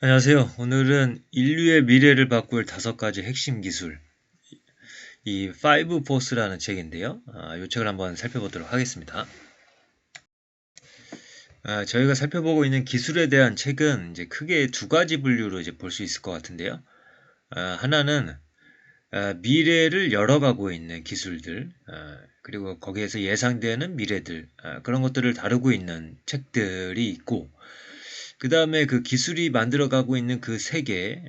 안녕하세요. 오늘은 인류의 미래를 바꿀 다섯 가지 핵심 기술, 이 5포스라는 책인데요. 아, 이 책을 한번 살펴보도록 하겠습니다. 아, 저희가 살펴보고 있는 기술에 대한 책은 이제 크게 두 가지 분류로 이제 볼 수 있을 것 같은데요. 아, 하나는 아, 미래를 열어가고 있는 기술들, 아, 그리고 거기에서 예상되는 미래들, 아, 그런 것들을 다루고 있는 책들이 있고, 그 다음에 그 기술이 만들어가고 있는 그 세계,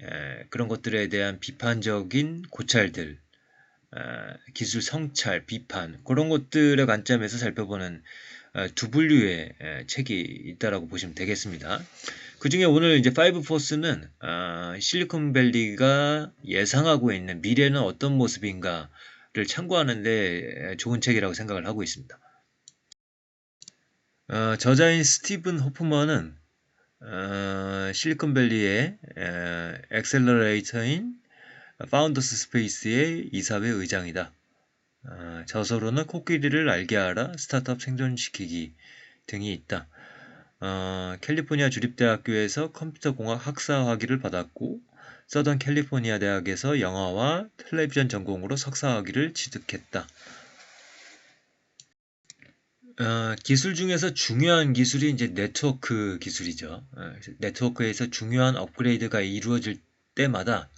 그런 것들에 대한 비판적인 고찰들, 기술 성찰, 비판, 그런 것들의 관점에서 살펴보는 두 분류의 책이 있다라고 보시면 되겠습니다. 그 중에 오늘 이제 5포스는 아, 실리콘밸리가 예상하고 있는 미래는 어떤 모습인가를 참고하는데 좋은 책이라고 생각을 하고 있습니다. 어, 저자인 스티븐 호프먼은 어, 실리콘밸리의 엑셀러레이터인 파운더스 스페이스의 이사회 의장이다. 어, 저서로는 코끼리를 알게 하라, 스타트업 생존시키기 등이 있다. 어, 캘리포니아 주립대학교에서 컴퓨터공학 학사 학위를 받았고 서던 캘리포니아 대학에서 영화와 텔레비전 전공으로 석사 학위를 취득했다. 어, 기술 중에서 중요한 기술이 이제 네트워크 기술이죠. 어, 네트워크에서 중요한 업그레이드가 이루어질 때마다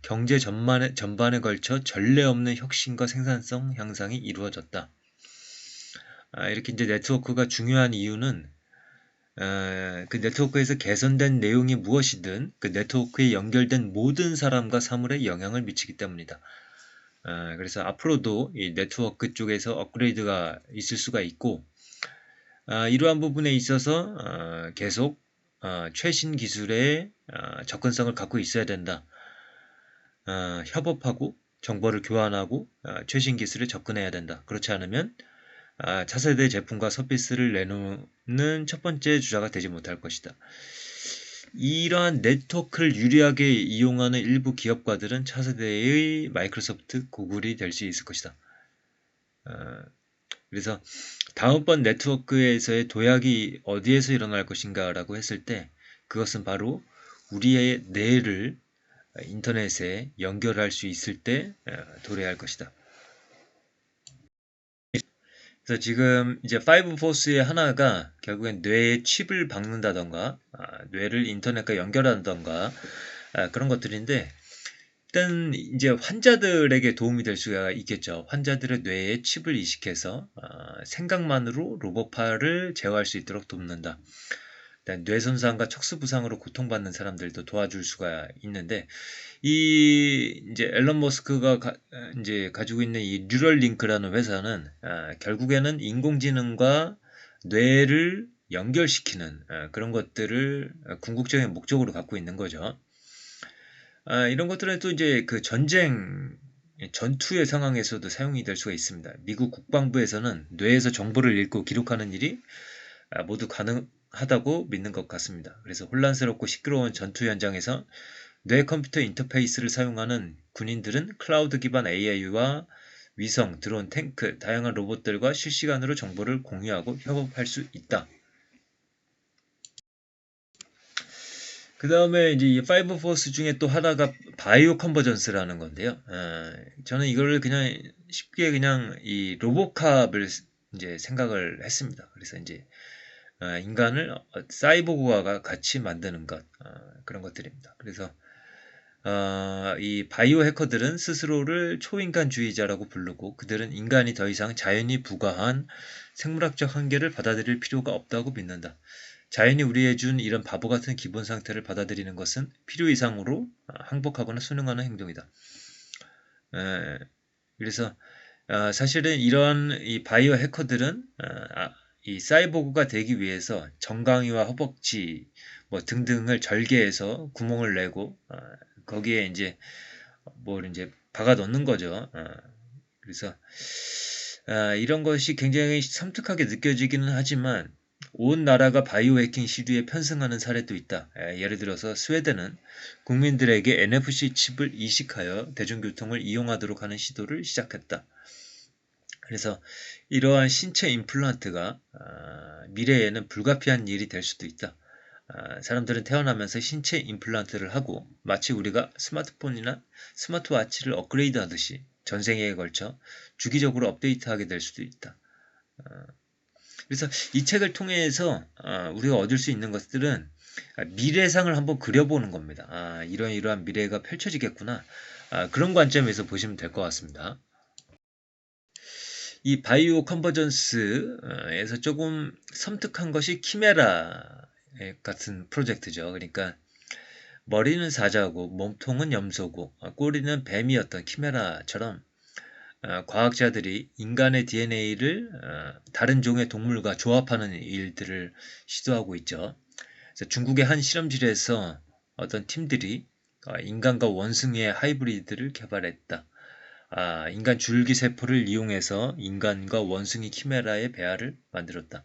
경제 전반에, 전반에 걸쳐 전례 없는 혁신과 생산성 향상이 이루어졌다. 아, 이렇게 이제 네트워크가 중요한 이유는 어, 그 네트워크에서 개선된 내용이 무엇이든 그 네트워크에 연결된 모든 사람과 사물에 영향을 미치기 때문이다. 아, 그래서 앞으로도 이 네트워크 쪽에서 업그레이드가 있을 수가 있고 아, 이러한 부분에 있어서 아, 계속 최신 기술의 접근성을 갖고 있어야 된다. 협업하고 정보를 교환하고 최신 기술에 접근해야 된다. 그렇지 않으면 차세대 제품과 서비스를 내놓는 첫 번째 주자가 되지 못할 것이다. 이러한 네트워크를 유리하게 이용하는 일부 기업가들은 차세대의 마이크로소프트, 구글이 될 수 있을 것이다. 어, 그래서 다음번 네트워크에서의 도약이 어디에서 일어날 것인가 라고 했을 때 그것은 바로 우리의 뇌를 인터넷에 연결할 수 있을 때 어, 도래할 것이다. 그래서 지금 이제 5 포스의 하나가 결국엔 뇌에 칩을 박는다던가 아, 뇌를 인터넷과 연결한다던가 아, 그런 것들인데 일단 이제 환자들에게 도움이 될 수가 있겠죠. 환자들의 뇌에 칩을 이식해서 아, 생각만으로 로봇파를 제어할 수 있도록 돕는다. 뇌 손상과 척수 부상으로 고통받는 사람들도 도와줄 수가 있는데 이 이제 앨런 머스크가 가, 이제 가지고 있는 이 뉴럴링크라는 회사는 아, 결국에는 인공지능과 뇌를 연결시키는 아, 그런 것들을 궁극적인 목적으로 갖고 있는 거죠. 아, 이런 것들은 또 이제 그 전쟁 전투의 상황에서도 사용이 될 수가 있습니다. 미국 국방부에서는 뇌에서 정보를 읽고 기록하는 일이 아, 모두 가능 하다고 믿는 것 같습니다. 그래서 혼란스럽고 시끄러운 전투 현장에서 뇌 컴퓨터 인터페이스를 사용하는 군인들은 클라우드 기반 AI와 위성, 드론, 탱크, 다양한 로봇들과 실시간으로 정보를 공유하고 협업할 수 있다. 그 다음에 이제 이 파이브 포스 중에 또 하나가 바이오 컨버전스라는 건데요. 어, 저는 이거를 그냥 쉽게 그냥 이 로보캅을 이제 생각을 했습니다. 그래서 이제 어, 인간을 어, 사이보그와 같이 만드는 것 어, 그런 것들입니다. 그래서 이 바이오 해커들은 스스로를 초인간주의자라고 부르고 그들은 인간이 더 이상 자연이 부과한 생물학적 한계를 받아들일 필요가 없다고 믿는다. 자연이 우리에 준 이런 바보 같은 기본 상태를 받아들이는 것은 필요 이상으로 항복하거나 순응하는 행동이다. 그래서 사실은 이런 이 바이오 해커들은 아, 이 사이보그가 되기 위해서 정강이와 허벅지 뭐 등등을 절개해서 구멍을 내고 어, 거기에 이제 뭘 이제 박아 넣는 거죠. 어, 그래서 어, 이런 것이 굉장히 섬뜩하게 느껴지기는 하지만 온 나라가 바이오 해킹 시류에 편승하는 사례도 있다. 에, 예를 들어서 스웨덴은 국민들에게 NFC 칩을 이식하여 대중교통을 이용하도록 하는 시도를 시작했다. 그래서 이러한 신체 임플란트가 아, 미래에는 불가피한 일이 될 수도 있다. 아, 사람들은 태어나면서 신체 임플란트를 하고 마치 우리가 스마트폰이나 스마트워치를 업그레이드 하듯이 전생에 걸쳐 주기적으로 업데이트하게 될 수도 있다. 아, 그래서 이 책을 통해서 아, 우리가 얻을 수 있는 것들은 미래상을 한번 그려보는 겁니다. 아, 이런 이러한 미래가 펼쳐지겠구나. 아, 그런 관점에서 보시면 될 것 같습니다. 이 바이오 컨버전스에서 조금 섬뜩한 것이 키메라 같은 프로젝트죠. 그러니까 머리는 사자고 몸통은 염소고 꼬리는 뱀이었던 키메라처럼 어, 과학자들이 인간의 DNA를 어, 다른 종의 동물과 조합하는 일들을 시도하고 있죠. 중국의 한 실험실에서 어떤 팀들이 어, 인간과 원숭이의 하이브리드를 개발했다. 아, 인간 줄기세포를 이용해서 인간과 원숭이 키메라의 배아를 만들었다.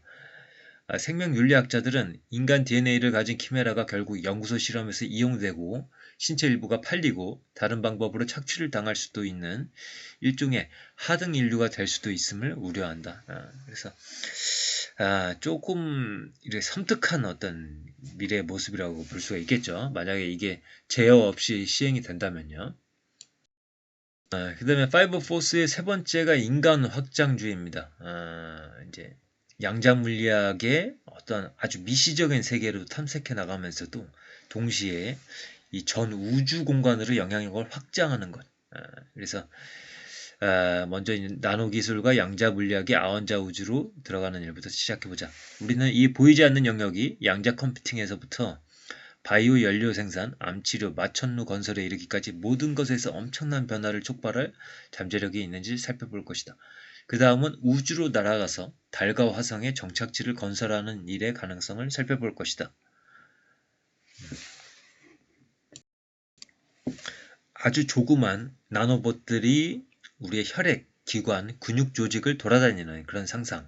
아, 생명윤리학자들은 인간 DNA를 가진 키메라가 결국 연구소 실험에서 이용되고 신체 일부가 팔리고 다른 방법으로 착취를 당할 수도 있는 일종의 하등 인류가 될 수도 있음을 우려한다. 아, 그래서 아, 조금 이렇게 섬뜩한 어떤 미래의 모습이라고 볼 수가 있겠죠. 만약에 이게 제어 없이 시행이 된다면요. 아, 그 다음에 파이브 포스의 세 번째가 인간 확장주의입니다. 아, 이제 양자 물리학의 어떤 아주 미시적인 세계로 탐색해 나가면서도 동시에 이 전 우주 공간으로 영향력을 확장하는 것. 아, 그래서 아, 먼저 나노 기술과 양자 물리학의 아원자 우주로 들어가는 일부터 시작해 보자. 우리는 이 보이지 않는 영역이 양자 컴퓨팅에서부터 바이오 연료 생산, 암치료, 마천루 건설에 이르기까지 모든 것에서 엄청난 변화를 촉발할 잠재력이 있는지 살펴볼 것이다. 그 다음은 우주로 날아가서 달과 화성의 정착지를 건설하는 일의 가능성을 살펴볼 것이다. 아주 조그만 나노봇들이 우리의 혈액, 기관, 근육 조직을 돌아다니는 그런 상상을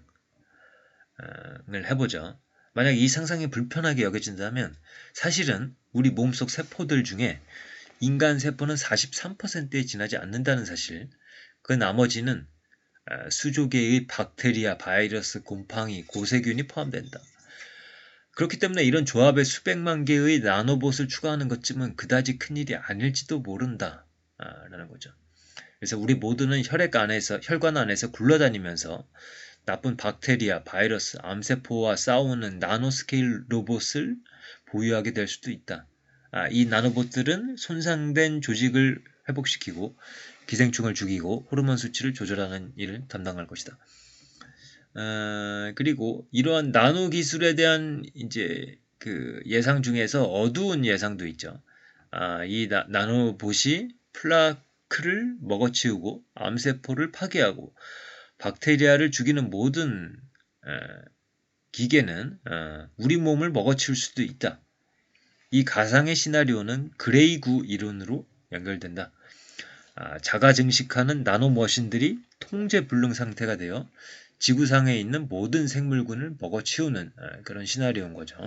해보죠. 만약 이 상상이 불편하게 여겨진다면 사실은 우리 몸속 세포들 중에 인간 세포는 43%에 지나지 않는다는 사실, 그 나머지는 수조계의 박테리아, 바이러스, 곰팡이, 고세균이 포함된다. 그렇기 때문에 이런 조합에 수백만 개의 나노봇을 추가하는 것쯤은 그다지 큰일이 아닐지도 모른다. 라는 거죠. 그래서 우리 모두는 혈액 안에서, 혈관 안에서 굴러다니면서 나쁜 박테리아, 바이러스, 암세포와 싸우는 나노스케일 로봇을 보유하게 될 수도 있다. 아, 이 나노봇들은 손상된 조직을 회복시키고 기생충을 죽이고 호르몬 수치를 조절하는 일을 담당할 것이다. 어, 그리고 이러한 나노 기술에 대한 이제 그 예상 중에서 어두운 예상도 있죠. 아, 이 나, 나노봇이 플라크를 먹어치우고 암세포를 파괴하고 박테리아를 죽이는 모든 어, 기계는 어, 우리 몸을 먹어치울 수도 있다. 이 가상의 시나리오는 그레이구 이론으로 연결된다. 아, 자가 증식하는 나노 머신들이 통제 불능 상태가 되어 지구상에 있는 모든 생물군을 먹어치우는 아, 그런 시나리오인 거죠.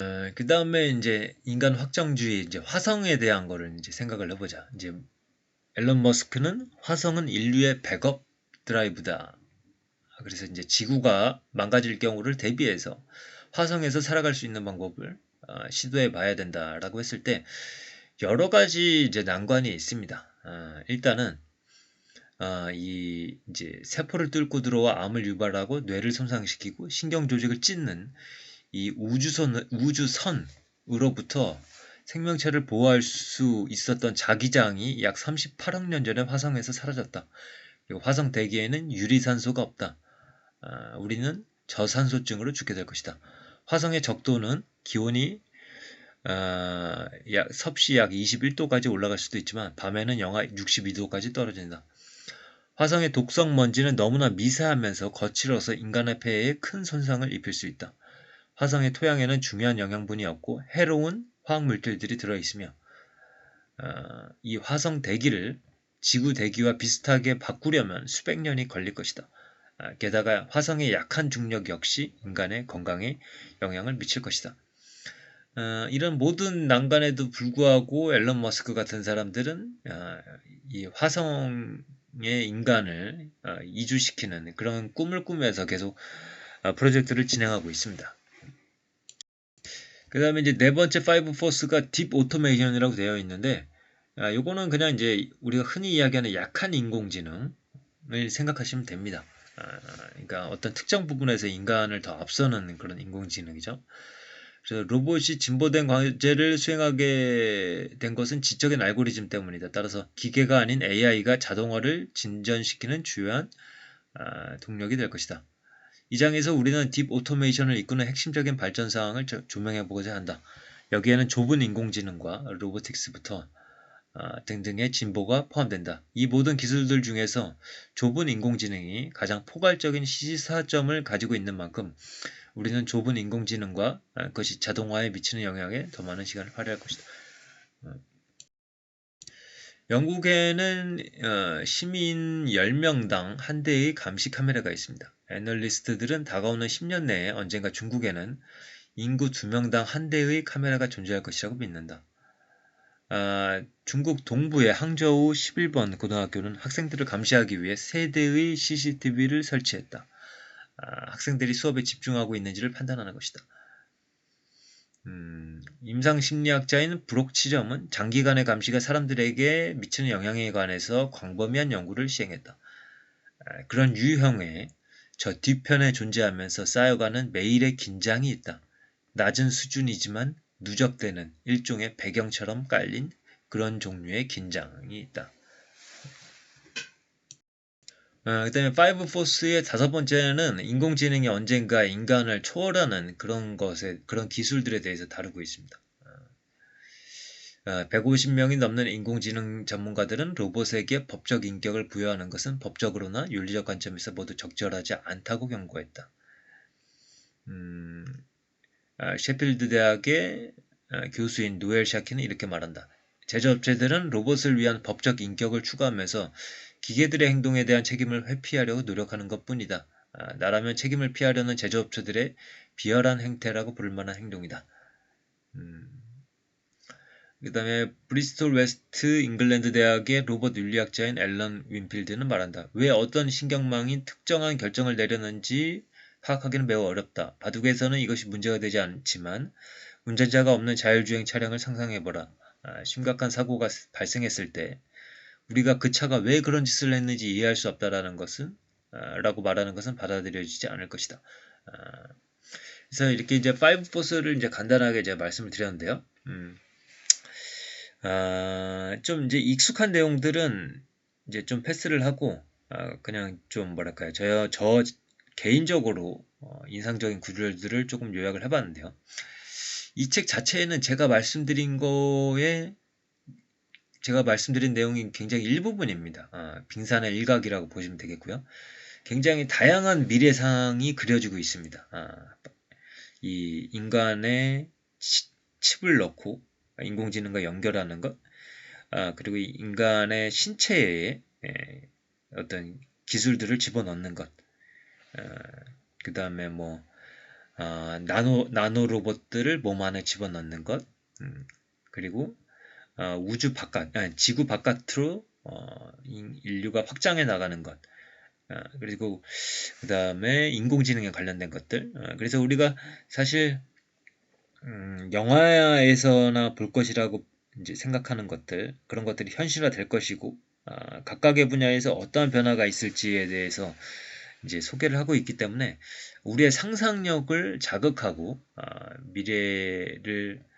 어, 그 다음에 이제 인간 확장주의 이제 화성에 대한 거를 이제 생각을 해보자. 이제 앨런 머스크는 화성은 인류의 백업 드라이브다. 그래서 이제 지구가 망가질 경우를 대비해서 화성에서 살아갈 수 있는 방법을 어, 시도해 봐야 된다라고 했을 때 여러 가지 이제 난관이 있습니다. 어, 일단은 어, 이 이제 세포를 뚫고 들어와 암을 유발하고 뇌를 손상시키고 신경 조직을 찢는 이 우주선 우주선으로부터 생명체를 보호할 수 있었던 자기장이 약 38억 년 전에 화성에서 사라졌다. 화성 대기에는 유리산소가 없다. 아, 우리는 저산소증으로 죽게 될 것이다. 화성의 적도는 기온이 어, 약, 섭씨 약 21도까지 올라갈 수도 있지만 밤에는 영하 62도까지 떨어진다. 화성의 독성 먼지는 너무나 미세하면서 거칠어서 인간의 폐에 큰 손상을 입힐 수 있다. 화성의 토양에는 중요한 영양분이 없고 해로운 화학물질들이 들어있으며 어, 이 화성 대기를 지구 대기와 비슷하게 바꾸려면 수백 년이 걸릴 것이다. 아, 게다가 화성의 약한 중력 역시 인간의 건강에 영향을 미칠 것이다. 어, 이런 모든 난관에도 불구하고 앨런 머스크 같은 사람들은 어, 이 화성의 인간을 어, 이주시키는 그런 꿈을 꾸면서 계속 아, 프로젝트를 진행하고 있습니다. 그 다음에 이제 네 번째 파이브 포스가 딥 오토메이션이라고 되어 있는데 아, 요거는 그냥 이제 우리가 흔히 이야기하는 약한 인공지능을 생각하시면 됩니다. 아, 그러니까 어떤 특정 부분에서 인간을 더 앞서는 그런 인공지능이죠. 그래서 로봇이 진보된 과제를 수행하게 된 것은 지적인 알고리즘 때문이다. 따라서 기계가 아닌 AI가 자동화를 진전시키는 주요한 아, 동력이 될 것이다. 이 장에서 우리는 딥 오토메이션을 이끄는 핵심적인 발전 사항을 조명해 보고자 한다. 여기에는 좁은 인공지능과 로보틱스부터 아, 등등의 진보가 포함된다. 이 모든 기술들 중에서 좁은 인공지능이 가장 포괄적인 시사점을 가지고 있는 만큼 우리는 좁은 인공지능과 아, 그것이 자동화에 미치는 영향에 더 많은 시간을 할애할 것이다. 어. 영국에는 어, 시민 10명당 한 대의 감시 카메라가 있습니다. 애널리스트들은 다가오는 10년 내에 언젠가 중국에는 인구 2명당 한 대의 카메라가 존재할 것이라고 믿는다. 아, 중국 동부의 항저우 11번 고등학교는 학생들을 감시하기 위해 3대의 CCTV를 설치했다. 아, 학생들이 수업에 집중하고 있는지를 판단하는 것이다. 음, 임상심리학자인 브록치점은 장기간의 감시가 사람들에게 미치는 영향에 관해서 광범위한 연구를 시행했다. 아, 그런 유형의 저 뒤편에 존재하면서 쌓여가는 매일의 긴장이 있다. 낮은 수준이지만 누적되는 일종의 배경처럼 깔린 그런 종류의 긴장이 있다. 어, 그 다음에 파이브 포스의 다섯 번째는 인공지능이 언젠가 인간을 초월하는 그런 것에, 그런 기술들에 대해서 다루고 있습니다. 어, 150명이 넘는 인공지능 전문가들은 로봇에게 법적 인격을 부여하는 것은 법적으로나 윤리적 관점에서 모두 적절하지 않다고 경고했다. 음, 아, 셰필드 대학의 아, 교수인 노엘 샤키는 이렇게 말한다. 제조업체들은 로봇을 위한 법적 인격을 추구하면서 기계들의 행동에 대한 책임을 회피하려고 노력하는 것 뿐이다. 아, 나라면 책임을 피하려는 제조업체들의 비열한 행태라고 부를 만한 행동이다. 음. 그 다음에 브리스톨 웨스트 잉글랜드 대학의 로봇 윤리학자인 앨런 윈필드는 말한다. 왜 어떤 신경망이 특정한 결정을 내렸는지 파악하기는 매우 어렵다. 바둑에서는 이것이 문제가 되지 않지만 운전자가 없는 자율주행 차량을 상상해보라. 아, 심각한 사고가 발생했을 때 우리가 그 차가 왜 그런 짓을 했는지 이해할 수 없다라는 것은 아, 라고 말하는 것은 받아들여지지 않을 것이다. 아, 그래서 이렇게 이제 파이브 포스를 이제 간단하게 이제 말씀을 드렸는데요. 음, 아, 좀 이제 익숙한 내용들은 이제 좀 패스를 하고 아, 그냥 좀 뭐랄까요. 저, 저 개인적으로 어, 인상적인 구절들을 조금 요약을 해봤는데요. 이 책 자체에는 제가 말씀드린 거에 제가 말씀드린 내용이 굉장히 일부분입니다. 아, 빙산의 일각이라고 보시면 되겠고요. 굉장히 다양한 미래상이 그려지고 있습니다. 아, 이 인간의 칩을 넣고 인공지능과 연결하는 것, 아, 그리고 인간의 신체에 어떤 기술들을 집어넣는 것, 그 다음에 뭐 어, 나노 나노 로봇들을 몸 안에 집어넣는 것, 음, 그리고 어, 우주 바깥, 아니, 지구 바깥으로 어, 인류가 확장해 나가는 것, 어, 그리고 그 다음에 인공지능에 관련된 것들. 어, 그래서 우리가 사실 음, 영화에서나 볼 것이라고 이제 생각하는 것들 그런 것들이 현실화 될 것이고 아, 각각의 분야에서 어떠한 변화가 있을지에 대해서 이제 소개를 하고 있기 때문에 우리의 상상력을 자극하고 아, 미래를 아,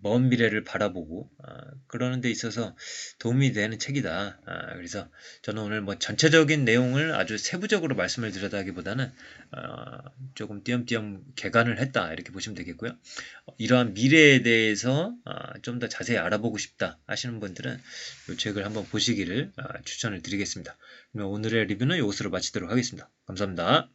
먼 미래를 바라보고 아, 그러는 데 있어서 도움이 되는 책이다. 아, 그래서 저는 오늘 뭐 전체적인 내용을 아주 세부적으로 말씀을 드렸다기보다는 아, 조금 띄엄띄엄 개관을 했다 이렇게 보시면 되겠고요. 이러한 미래에 대해서 아, 좀더 자세히 알아보고 싶다 하시는 분들은 이 책을 한번 보시기를 아, 추천을 드리겠습니다. 오늘의 리뷰는 이것으로 마치도록 하겠습니다. 감사합니다.